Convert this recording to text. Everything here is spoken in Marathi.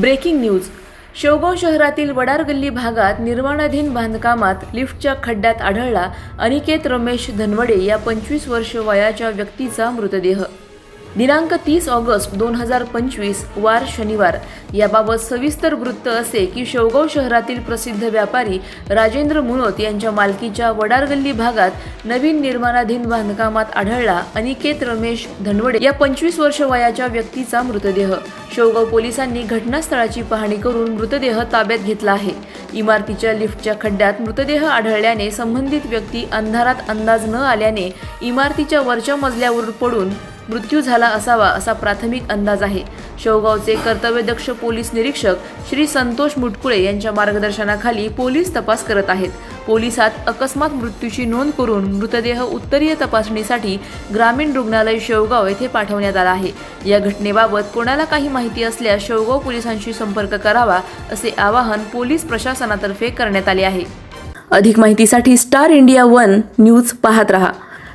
Breaking news. शेवगाव शहरातील वडार गल्ली भागात निर्माणाधीन बांधकामात लिफ्टच्या खड्ड्यात आढळला अनिकेत रमेश धनवडे या पंचवीस वर्ष वयाच्या व्यक्तीचा मृतदेह. दिनांक तीस ऑगस्ट दोन हजार पंचवीस वार शनिवार याबाबत सविस्तर वृत्त असे की शेवगाव शहरातील प्रसिद्ध व्यापारी राजेंद्र मुनोत यांच्या मालकीच्या वडारगल्ली भागात नवीन निर्माणाधीन बांधकामात आढळला. अनिकेत रमेश धनवडे या पंचवीस वर्ष वयाच्या व्यक्तीचा मृतदेह. शेवगाव पोलिसांनी घटनास्थळाची पाहणी करून मृतदेह ताब्यात घेतला आहे. इमारतीच्या लिफ्टच्या खड्ड्यात मृतदेह आढळल्याने संबंधित व्यक्ती अंधारात अंदाज न आल्याने इमारतीच्या वरच्या मजल्यावर पडून मृत्यू झाला असावा असा प्राथमिक अंदाज आहे. शेवगावचे कर्तव्यदक्ष पोलीस निरीक्षक श्री संतोष मुटकुळे यांच्या मार्गदर्शनाखाली पोलीस तपास करत आहेत. पोलिसात अकस्मात मृत्यूची नोंद करून मृतदेह उत्तरीय तपासणीसाठी ग्रामीण रुग्णालय शेवगाव येथे पाठवण्यात आला आहे. या घटनेबाबत कोणाला काही माहिती असल्यास शेवगाव पोलिसांशी संपर्क करावा असे आवाहन पोलीस प्रशासनातर्फे करण्यात आले आहे. अधिक माहितीसाठी स्टार इंडिया वन न्यूज पाहत रहा.